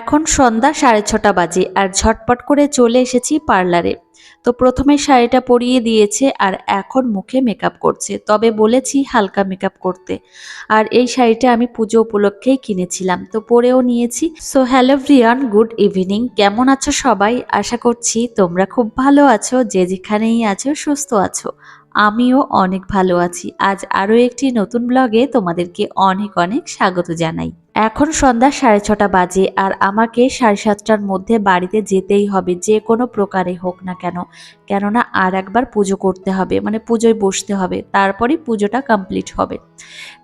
এখন সন্ধ্যা সাড়ে ছটা বাজে আর ঝটপট করে চলে এসেছি পার্লারে। তো প্রথমে শাড়িটা পরিয়ে দিয়েছে আর এখন মুখে মেকআপ করছে। তবে বলেছি হালকা মেকআপ করতে। আর এই শাড়িটা আমি পুজো উপলক্ষেই কিনেছিলাম। তো পরেও নিয়েছি। সো হ্যালো ভ্রিয়ান গুড ইভিনিং কেমন আছো সবাই? আশা করছি তোমরা খুব ভালো আছো। যে যেখানেই আছো, সুস্থ আছো। আমিও অনেক ভালো আছি। আজ আরও একটি নতুন ব্লগে তোমাদেরকে অনেক অনেক স্বাগত জানাই। এখন সন্ধ্যা সাড়ে ছটা বাজে আর আমাকে সাড়ে সাতটার মধ্যে বাড়িতে যেতেই হবে, যে কোনো প্রকারে হোক না কেন। কেননা আর একবার পুজো করতে হবে মানে পুজোয় বসতে হবে, তারপরেই পুজোটা কমপ্লিট হবে।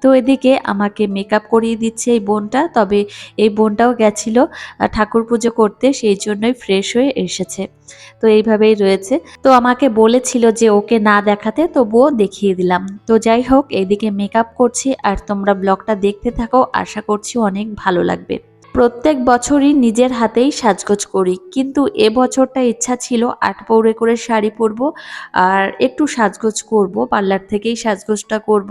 তো এদিকে আমাকে মেকআপ করিয়ে দিচ্ছে এই বোনটা, তবে এই বোনটাও গেছিল ঠাকুর পুজো করতে, সেই জন্যই ফ্রেশ হয়ে এসেছে। তো এইভাবেই রয়েছে। তো আমাকে বলেছিল যে ওকে না দেখাতে, তবুও দেখিয়ে দিলাম। তো যাই হোক এইদিকে মেকআপ করছি আর তোমরা ব্লগটা দেখতে থাকো, আশা করছি অনেক ভালো লাগবে। প্রত্যেক বছরই নিজের হাতেই সাজগোজ করি। কিন্তু এবছরটা ইচ্ছা ছিল আট পৌরে করে শাড়ি পরবো আর একটু সাজগোজ করব, পার্লার থেকেই সাজগোজটা করব।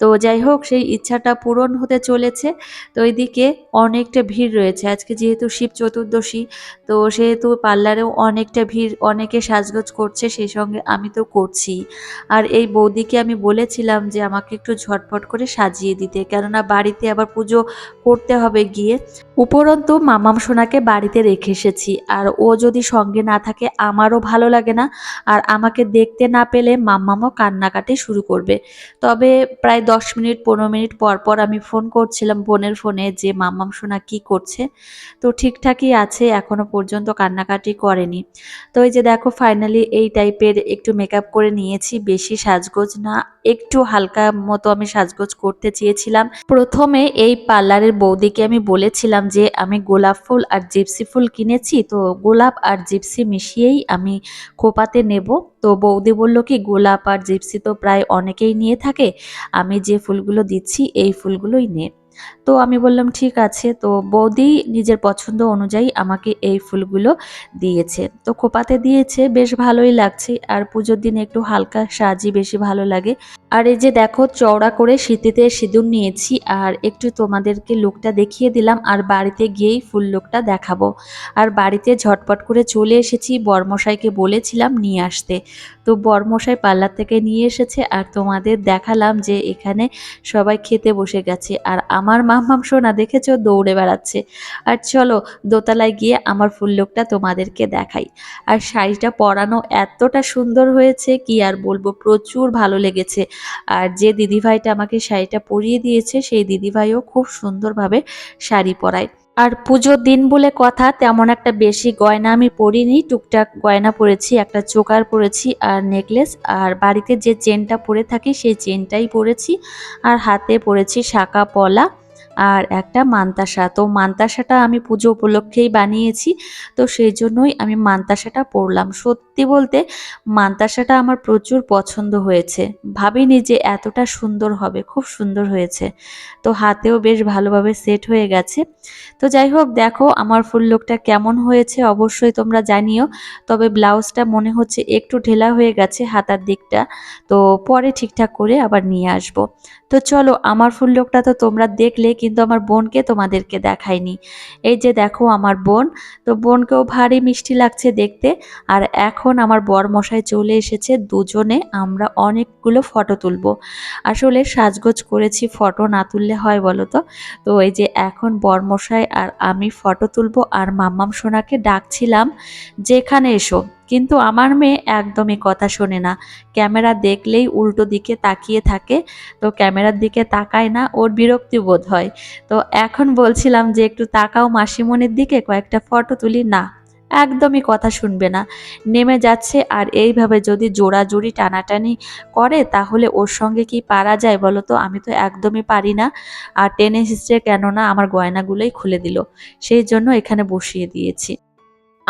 তো যাই হোক, সেই ইচ্ছাটা পূরণ হতে চলেছে। তো এইদিকে অনেকটা ভিড় রয়েছে। আজকে যেহেতু শিব চতুর্দশী, তো সেহেতু পার্লারেও অনেকটা ভিড়, অনেকে সাজগোজ করছে সেই সঙ্গে আমি তো করছি। আর এই বৌদিকে আমি বলেছিলাম যে আমাকে একটু ঝটপট করে সাজিয়ে দিতে, কেননা বাড়িতে আবার পুজো করতে হবে গিয়ে। উপরন্তু মামাম সোনাকে বাড়িতে রেখে এসেছি। আর ও যদি সঙ্গে না থাকে, আমারও ভালো লাগে না। আর আমাকে দেখতে না পেলে মাম্মামও কান্নাকাটি শুরু করবে। তবে প্রায় দশ মিনিট, পনেরো মিনিট পর পর আমি ফোন করছিলাম বোনের ফোনে যে মাম্মাম সোনা কি করছে? তো ঠিকঠাকই আছে, এখনও পর্যন্ত কান্নাকাটি করেনি। তো এই যে দেখো ফাইনালি এই টাইপের একটু মেকআপ করে নিয়েছি, বেশি সাজগোজ না, একটু হালকা মতো আমি সাজগোজ করতে চেয়েছিলাম। প্রথমে এই পার্লারের বৌদিকে আমি বলেছিলাম যে আমি গোলাপ ফুল আর জিপসি ফুল কিনেছি, তো গোলাপ আর জিপসি মিশিয়েই আমি খোপাতে নেব। তো বৌদি বলল কি, গোলাপ আর জিপসি তো প্রায় অনেকেই নিয়ে থাকে, আমি যে ফুলগুলো দিচ্ছি, এই ফুলগুলোই নে। তো আমি বললাম, ঠিক আছে। তো বৌদি নিজের পছন্দ অনুযায়ী আমাকে এই ফুলগুলো দিয়েছে। তো খোপাতে দিয়েছে, বেশ ভালোই লাগছে। আর পুজোর দিনে একটু হালকা সাজি বেশি ভালো লাগে। আর এই যে দেখো, চওড়া করে শীতিতে সিঁদুর নিয়েছি। আর একটু তোমাদেরকে লুকটা দেখিয়ে দিলাম। আর বাড়িতে গিয়েই ফুল লুকটা দেখাবো। আর বাড়িতে ঝটপট করে চলে এসেছি বরমশাইকে বলেছিলাম নিয়ে আসতে। তো বরমশাই পার্লার থেকে নিয়ে এসেছে। আর তোমাদের দেখালাম যে এখানে সবাই খেতে বসে গেছে। আর আমার মাম্মাম সোনা দেখেছ? দৌড়ে বেড়াচ্ছে। আর চলো, দোতলায় গিয়ে আমার ফুল লুকটা তোমাদেরকে দেখাই। আর শাড়িটা পরানো এতটা সুন্দর হয়েছে কি আর বলব, প্রচুর ভালো লেগেছে। আর যে দিদিভাইটা আমাকে শাড়িটা পরিয়ে দিয়েছে, সেই দিদিভাইও খুব সুন্দরভাবে শাড়ি পরায়। আর পুজোর দিন বলে কথা তেমন একটা বেশি গয়না আমি পরিনি। টুকটাক গয়না পরেছি, একটা চোকার পরেছি, আর নেকলেস, আর বাড়িতে যে চেনটা পরে থাকি সেই চেনটাই পরেছি, আর হাতে পরেছি শাঁখা পলা। আর একটা মান্তাসা। তো মান্তাসাটা আমি পুজো উপলক্ষেই বানিয়েছি, তো সেই জন্যই আমি মান্তাসাটা পরলাম। সত্যি বলতে মান্তাসাটা আমার প্রচুর পছন্দ হয়েছে। ভাবিনি যে এতটা সুন্দর হবে, খুব সুন্দর হয়েছে। তো হাতেও বেশ ভালোভাবে সেট হয়ে গেছে। তো যাই হোক, দেখো আমার ফুল লুকটা কেমন হয়েছে অবশ্যই তোমরা জানিও। তবে ব্লাউজটা মনে হচ্ছে একটু ঢেলা হয়ে গেছে হাতার দিকটা। তো পরে ঠিকঠাক করে আবার নিয়ে আসব। তো চলো, আমার ফুল লুকটা তো তোমরা দেখলে কিন্তু আমার বোনকে তোমাদেরকে দেখাইনি। এই যে দেখো আমার বোন, তো বোনকেও ভারী মিষ্টি লাগছে দেখতে। আর এখন আমার বর মশাই চলে এসেছে, দুজনে আমরা অনেকগুলো ফটো তুলবো। আসলে সাজগোজ করেছি, ফটো না তুললে হয় বলো তো? তো এই যে এখন বরমশাই আর আমি ফটো তুলবো, আর মাম্মাম সোনাকে ডাকছিলাম, যেখানে এসো। কিন্তু আমার মেয়ে একদমই কথা শোনে না। ক্যামেরা দেখলেই উল্টো দিকে তাকিয়ে থাকে, তো ক্যামেরার দিকে তাকায় না, ওর বিরক্তি বোধ হয়। তো এখন বলছিলাম যে একটু তাকাও মাসিমণির দিকে, কয়েকটা ফটো তুলি। না, একদমই কথা শুনবে না। নেমে যাচ্ছে, আর এইভাবে যদি জোড়া জোড়াজুড়ি টানাটানি করে, তাহলে ওর সঙ্গে কি পারা যায় বলো তো? আমি তো একদমই পারি না। আর টেনে হিস্ট্রে কেননা আমার গয়নাগুলোই খুলে দিল। সেই জন্য এখানে বসিয়ে দিয়েছি।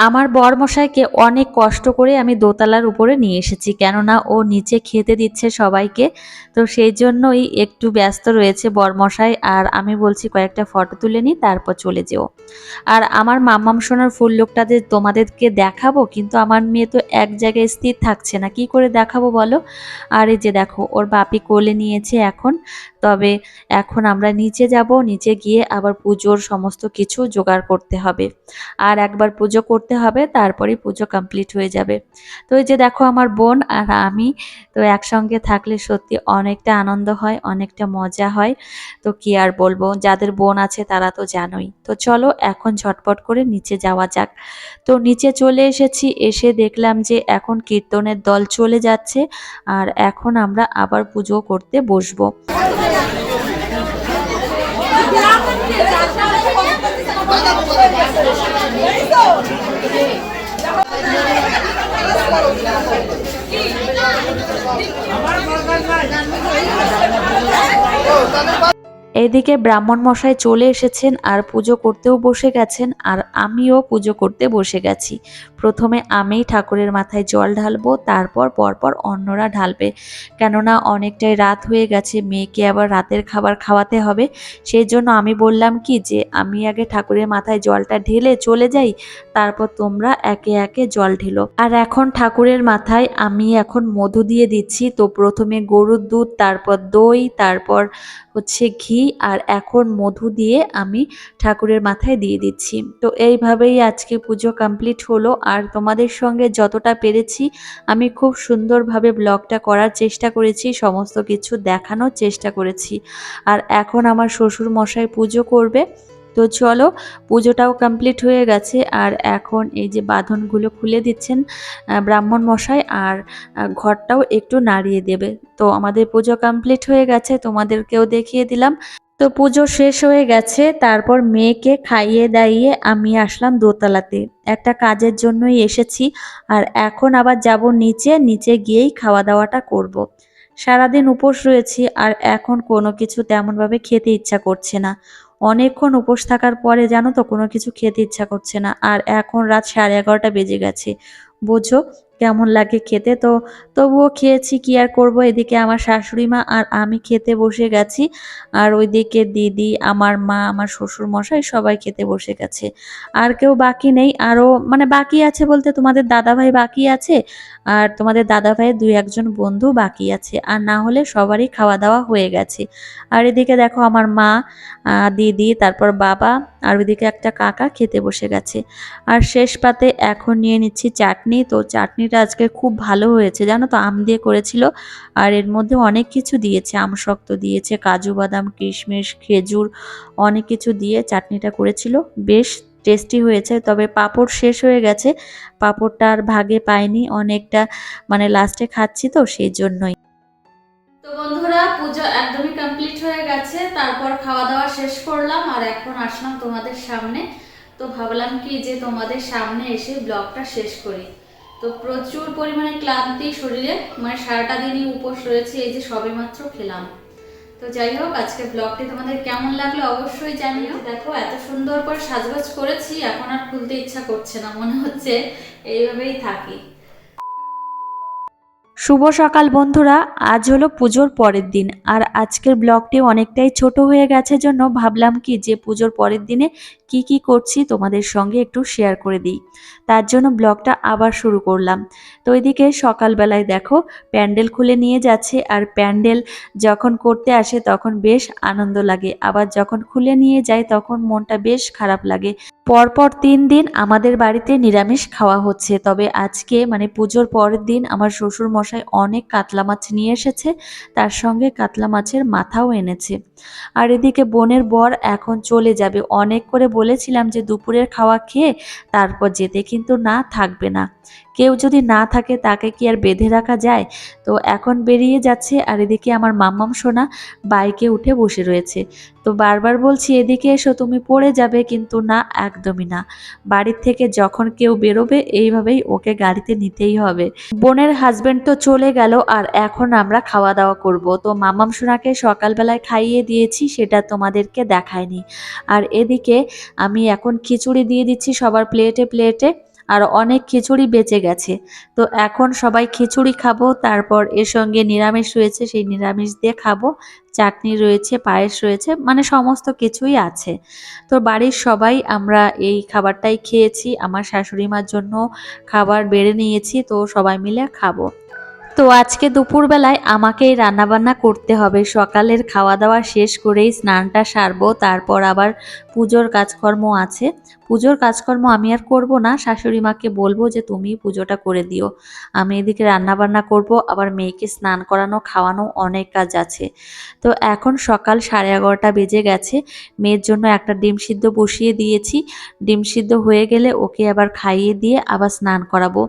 আমার বরমশাইকে অনেক কষ্ট করে আমি দোতলার উপরে নিয়ে এসেছি, কেননা ও নিচে খেতে দিচ্ছে সবাইকে। তো সেই জন্যই একটু ব্যস্ত রয়েছে বরমশাই, আর আমি বলছি কয়েকটা ফটো তুলে নিই, তারপর চলে যেও। আর আমার মাম্মাম সোনার ফুল লোকটা যে তোমাদেরকে দেখাবো, কিন্তু আমার মেয়ে তো এক জায়গায় স্থির থাকছে না, কি করে দেখাবো বলো? আর এই যে দেখো, ওর বাপি কোলে নিয়েছে এখন। তবে এখন আমরা নিচে যাব, নিচে গিয়ে আবার পুজোর সমস্ত কিছু জোগাড় করতে হবে। আর একবার পুজো করতে হবে, তারপরেই পুজো কমপ্লিট হয়ে যাবে। তো এই যে দেখো আমার বোন আর আমি, তো একসঙ্গে থাকলে সত্যি অনেকটা আনন্দ হয়, অনেকটা মজা হয়। তো কি আর বলব, যাদের বোন আছে তারা তো জানোই। তো চলো এখন ঝটপট করে নিচে যাওয়া যাক। তো নিচে চলে এসেছি, এসে দেখলাম যে এখন কীর্তনের দল চলে যাচ্ছে। আর এখন আমরা আবার পুজো করতে বসবো। আমার দরকার নাই এদিকে ব্রাহ্মণ মশাই চলে এসেছেন আর পুজো করতেও বসে গেছেন আর আমিও পুজো করতে বসে গেছি। প্রথমে আমিই ঠাকুরের মাথায় জল ঢালবো, তারপর পরপর অন্যরা ঢালবে। কেননা অনেকটাই রাত হয়ে গেছে, মেয়েকে আবার রাতের খাবার খাওয়াতে হবে। সেই জন্য আমি বললাম কি যে, আমি আগে ঠাকুরের মাথায় জলটা ঢেলে চলে যাই, তারপর তোমরা একে একে জল ঢেলো। আর এখন ঠাকুরের মাথায় আমি এখন মধু দিয়ে দিচ্ছি। তো প্রথমে গরুর দুধ, তারপর দই, তারপর হচ্ছে ঘি আর এখন মধু দিয়ে আমি ঠাকুরের মাথায় দিয়ে দিচ্ছি। তো এইভাবেই আজকে পুজো কমপ্লিট হলো। আর তোমাদের সঙ্গে যতটা পেরেছি, আমি খুব সুন্দরভাবে ব্লগটা করার চেষ্টা করেছি, সমস্ত কিছু দেখানোর চেষ্টা করেছি। আর এখন আমার শ্বশুর মশাই পুজো করবে। তো চলো, পুজোটাও কমপ্লিট হয়ে গেছে। আর এখন এই যে বাঁধনগুলো খুলে দিচ্ছেন ব্রাহ্মণ মশাই, আর ঘরটাও একটু নাড়িয়ে দেবে। তো আমাদের পুজো কমপ্লিট হয়ে গেছে, তোমাদেরকেও দেখিয়ে দিলাম। তো পুজো শেষ হয়ে গেছে, তারপর মেয়েকে খাইয়ে দাইয়ে আমি আসলাম দোতলাতে। একটা কাজের জন্যই এসেছি, আর এখন আবার যাব নিচে নিচে গিয়েই খাওয়া দাওয়াটা করব। সারাদিন উপোস রয়েছি, আর এখন কোনো কিছু তেমনভাবে খেতে ইচ্ছা করছে না। অনেকক্ষণ উপোস থাকার পরে জানো তো কোনো কিছু খেতে ইচ্ছা করছে না। আর এখন রাত সাড়ে এগারোটা বেজে গেছে। বোঝো কেমন লাগে খেতে? তো তবুও খেয়েছি, কি আর করব? এদিকে আমার শাশুড়ি মা আর আমি খেতে বসে গেছি। আর ওইদিকে দিদি, আমার মা, আমার শ্বশুর মশাই সবাই খেতে বসে গেছে। আর কেউ বাকি নেই। আরও মানে বাকি আছে বলতে তোমাদের দাদাভাই বাকি আছে। আর তোমাদের দাদাভাইয়ের দুই একজন বন্ধু বাকি আছে। আর না হলে সবারই খাওয়া দাওয়া হয়ে গেছে। আর এদিকে দেখো আমার মা দিদি, তারপর বাবা আর ওইদিকে একটা কাকা খেতে বসে গেছে। আর শেষ পাতে এখন নিয়ে নিচ্ছি চাটনি। তো চাটনিটা আজকে খুব ভালো হয়েছে। জানো তো, আম দিয়ে করেছিল। আর এর মধ্যে অনেক কিছু দিয়েছে। আমশক্ত দিয়েছে, কাজু, বাদাম, কিশমিশ, খেজুর, অনেক কিছু দিয়ে চাটনিটা করেছিল। বেশ টেস্টি হয়েছে। তবে পাঁপড় শেষ হয়ে গেছে। পাঁপড়টা আর ভাগে পাইনি। অনেকটা মানে লাস্টে খাচ্ছি তো সেই জন্যই। তো বন্ধুরা, পুজো একদমই কমপ্লিট হয়ে গেছে। তারপর খাওয়া দাওয়া শেষ করলাম আর এখন আসলাম তোমাদের সামনে। তো ভাবলাম কি যে তোমাদের সামনে এসে ব্লগটা শেষ করি। তো প্রচুর পরিমাণে ক্লান্তি শরীরে মানে সারাটা দিনই উপোস রয়েছে, এই যে সবে মাত্র খেলাম। তো যাই হোক, আজকে ব্লগটি তোমাদের কেমন লাগল অবশ্যই জানিও। দেখো, এত সুন্দর করে সাজগোজ করেছি, এখন আর খুলতে ইচ্ছা করছে না, মনে হচ্ছে এইভাবেই থাকি। শুভ সকাল বন্ধুরা, আজ হলো পুজোর পরের দিন, আর আজকের ব্লগটি অনেকটাই ছোট হয়ে গেছে জন্য ভাবলাম কি যে পুজোর পরের দিনে কি কি করছি তোমাদের সঙ্গে একটু শেয়ার করে দিই। তার জন্য ব্লগটা আবার শুরু করলাম। তো ওইদিকে সকালবেলায় দেখো, প্যান্ডেল খুলে নিয়ে যাচ্ছে, আর প্যান্ডেল যখন করতে আসে তখন বেশ আনন্দ লাগে। আবার যখন খুলে নিয়ে যায় তখন মনটা বেশ খারাপ লাগে। পরপর তিন দিন আমাদের বাড়িতে নিরামিষ খাওয়া হচ্ছে। তবে আজকে মানে পুজোর পরের দিন আমার শ্বশুর মশাই অনেক কাতলা মাছ নিয়ে এসেছে, তার সঙ্গে কাতলা মাছের মাথাও এনেছে। আর এদিকে বোনের বর এখন চলে যাবে। অনেক করে বলেছিলাম যে দুপুরের খাওয়া খেয়ে তারপর যেতে কিন্তু না থাকবে না। কেউ যদি না থাকে তাকে কি আর বেঁধে রাখা যায়? তো এখন বেরিয়ে যাচ্ছে আর এদিকে আমার মাম্মাম সোনা বাইকে উঠে বসে রয়েছে। তো বারবার বলছি, এদিকে এসো, তুমি পড়ে যাবে। কিন্তু না, একদমই না। বাড়ির থেকে যখন কেউ বেরোবে, এইভাবেই ওকে গাড়িতে নিতেই হবে। বোনের হাজবেন্ড তো চলে গেল আর এখন আমরা খাওয়া দাওয়া করব। তো মামাম সোনাকে সকালবেলায় খাইয়ে দিয়েছি, সেটা তোমাদেরকে দেখায়নি। আর এদিকে আমি এখন খিচুড়ি দিয়ে দিচ্ছি সবার প্লেটে প্লেটে। আর অনেক খিচুড়ি বেঁচে গেছে। তো এখন সবাই খিচুড়ি খাব, তারপর এর সঙ্গে নিরামিষ রয়েছে, সেই নিরামিষ দিয়ে খাব। চাটনি রয়েছে, পায়েস রয়েছে মানে সমস্ত কিছুই আছে। তো বাড়ির সবাই, আমরা এই খাবারটাই খেয়েছি, আমার শাশুড়ি মার জন্য খাবার বেড়ে নিয়েছি, তো সবাই মিলে খাব। তো আজকে দুপুরবেলায় আমাকেই রান্নাবান্না করতে হবে, সকালের খাওয়া দাওয়া শেষ করেই স্নানটা সারবো, তারপর আবার পুজোর কাজকর্ম আছে। পুজোর কাজকর্ম আমি আর করব না। শাশুড়ি মাকে বলব যে, তুমি পুজোটা করে দিও। আমি এদিকে রান্নাবান্না করব, আবার মেয়েকে স্নান করানো, খাওয়ানো অনেক কাজ আছে। তো এখন সকাল সাড়ে এগারোটা বেজে গেছে। মেয়ের জন্য একটা ডিম সিদ্ধ বসিয়ে দিয়েছি। ডিম সিদ্ধ হয়ে গেলে ওকে আবার খাইয়ে দিয়ে আবার স্নান করাবো।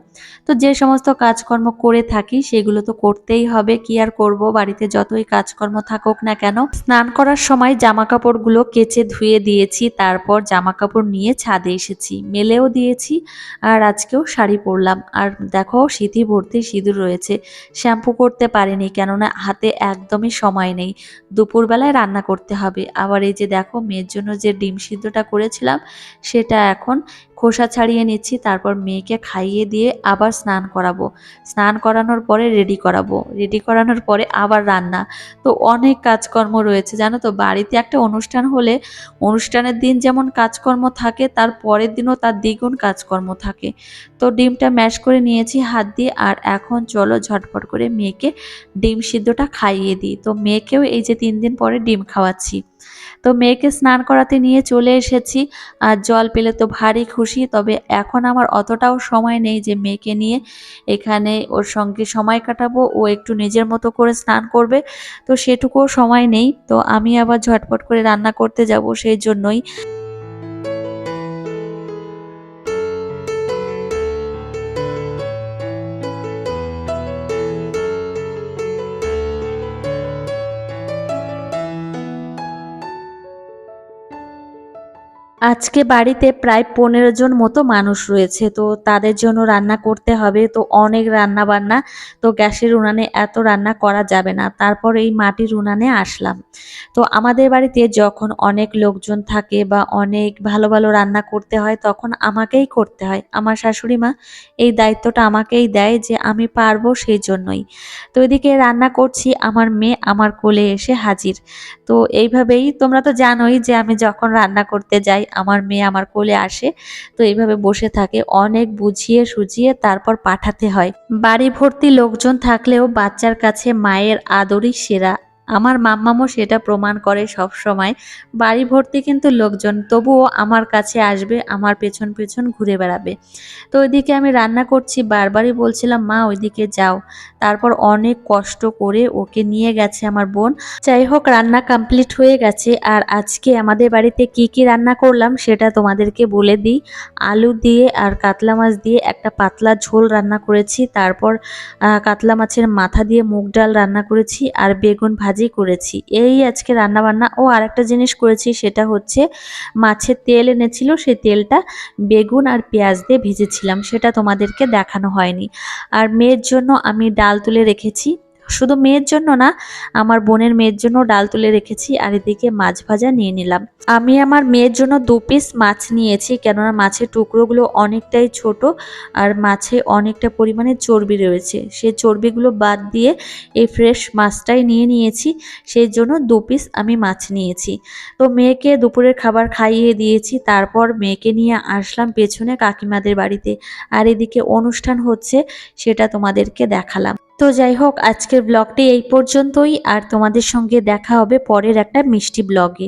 তো যে সমস্ত কাজকর্ম করে থাকি, সেগুলো তো করতেই হবে। কি আর করব? বাড়িতে যতই কাজকর্ম থাকুক না কেন, স্নান করার সময় জামা কাপড়গুলো কেচে ধুয়ে দিয়েছি। তারপর জামা কাপড় নিয়ে ছাদে এসেছি। মেলেও দিয়েছি, আর আজকেও শাড়ি পরলাম। আর দেখো, সিঁথি ভর্তি সিঁদুর রয়েছে। শ্যাম্পু করতে পারিনি, কেননা হাতে একদমই সময় নেই। দুপুরবেলায় রান্না করতে হবে। আবার এই যে দেখো, মেয়ের জন্য যে ডিম সিদ্ধটা করেছিলাম, সেটা এখন খোসা ছাড়িয়ে নিচ্ছি, তারপর মেয়েকে খাইয়ে দিয়ে আবার স্নান করাবো। স্নান করানোর পরে রেডি করাবো। রেডি করানোর পরে আবার রান্না। তো অনেক কাজকর্ম রয়েছে, জানো তো? বাড়িতে একটা অনুষ্ঠান হলে অনুষ্ঠানের দিন যেমন কাজকর্ম থাকে, তার পরের দিনও তার দ্বিগুণ কাজকর্ম থাকে। তো ডিমটা ম্যাশ করে নিয়েছি হাত দিয়ে, আর এখন চলো ঝটপট করে মেয়েকে ডিম সিদ্ধটা খাইয়ে দিই। তো মেয়েকেও এই যে তিন দিন পরে ডিম খাওয়াচ্ছি। তো মেয়েকে স্নান করাতে নিয়ে চলে এসেছি। আর জল পেলে তো ভারী খুশি, তবে এখন আমার অতটাও সময় নেই যে মেয়েকে নিয়ে। এখানে ওর সঙ্গে সময় কাটাবো, ও একটু নিজের মতো করে স্নান করবে, তো সেটুকুও সময় নেই। তো আমি আবার ঝটপট করে রান্না করতে যাব সেই জন্যই। আজকে বাড়িতে প্রায় পনেরো জন মতো মানুষ রয়েছে, তো তাদের জন্য রান্না করতে হবে। তো অনেক রান্না বান্না তো গ্যাসের উনানে এত রান্না করা যাবে না। তারপর এই মাটির উনানে আসলাম। তো আমাদের বাড়িতে যখন অনেক লোকজন থাকে বা অনেক ভালো ভালো রান্না করতে হয়, তখন আমাকেই করতে হয়। আমার শাশুড়ি মা এই দায়িত্বটা আমাকেই দেয় যে আমি পারব সেই জন্যই। তো এদিকে রান্না করছি, আমার মেয়ে আমার কোলে এসে হাজির। তো এইভাবেই তোমরা তো জানোই যে আমি যখন রান্না করতে যাই, আমার মেয়ে আমার কোলে আসে, তো এইভাবে বসে থাকে, অনেক বুঝিয়ে সুঝিয়ে তারপর পাঠাতে হয়। বাড়ি ভর্তি লোকজন থাকলেও বাচ্চার কাছে মায়ের আদরই সেরা। আমার মাম্মামও সেটা প্রমাণ করে সব সময় বাড়ি ভর্তি কিন্তু লোকজন, তবুও আমার কাছে আসবে, আমার পেছন পেছন ঘুরে বেড়াবে। তো ওইদিকে আমি রান্না করছি, বারবারই বলছিলাম, মা, ওইদিকে যাও। তারপর অনেক কষ্ট করে ওকে নিয়ে গেছে আমার বোন। যাই হোক, রান্না কমপ্লিট হয়ে গেছে। আর আজকে আমাদের বাড়িতে কি কি রান্না করলাম সেটা তোমাদেরকে বলে দিই। আলু দিয়ে আর কাতলা মাছ দিয়ে একটা পাতলা ঝোল রান্না করেছি। তারপর কাতলা মাছের মাথা দিয়ে মুগ ডাল রান্না করেছি। আর বেগুন ভাজি করেছি। এই আজকে রান্না বান্না ও আরেকটা জিনিস করেছি, সেটা হচ্ছে মাছের তেল এনেছিল, সেই তেলটা বেগুন আর পেঁয়াজ দিয়ে ভেজেছিলাম, সেটা তোমাদেরকে দেখানো হয়নি। আর মেয়ের জন্য আমি ডাল তুলে রেখেছি। শুধু মেয়ের জন্য না, আমার বোনের মেয়ের জন্য ডাল তুলে রেখেছি আর এদিকে মাছ ভাজা নিয়ে নিলাম। আমি আমার মেয়ের জন্য দু পিস মাছ নিয়েছি, কেননা মাছের টুকরোগুলো অনেকটাই ছোট আর মাছে অনেকটা পরিমাণে চর্বি রয়েছে। সেই চর্বিগুলো বাদ দিয়ে এই ফ্রেশ মাছটাই নিয়ে নিয়েছি, সেই জন্য দু পিস আমি মাছ নিয়েছি। তো মেয়েকে দুপুরের খাবার খাইয়ে দিয়েছি, তারপর মেয়েকে নিয়ে আসলাম পেছনে কাকিমাদের বাড়িতে। আর এদিকে অনুষ্ঠান হচ্ছে, সেটা তোমাদেরকে দেখালাম। তো যাই হোক, আজকের ব্লগটি এই পর্যন্তই, আর তোমাদের সঙ্গে দেখা হবে পরের একটা মিষ্টি ব্লগে।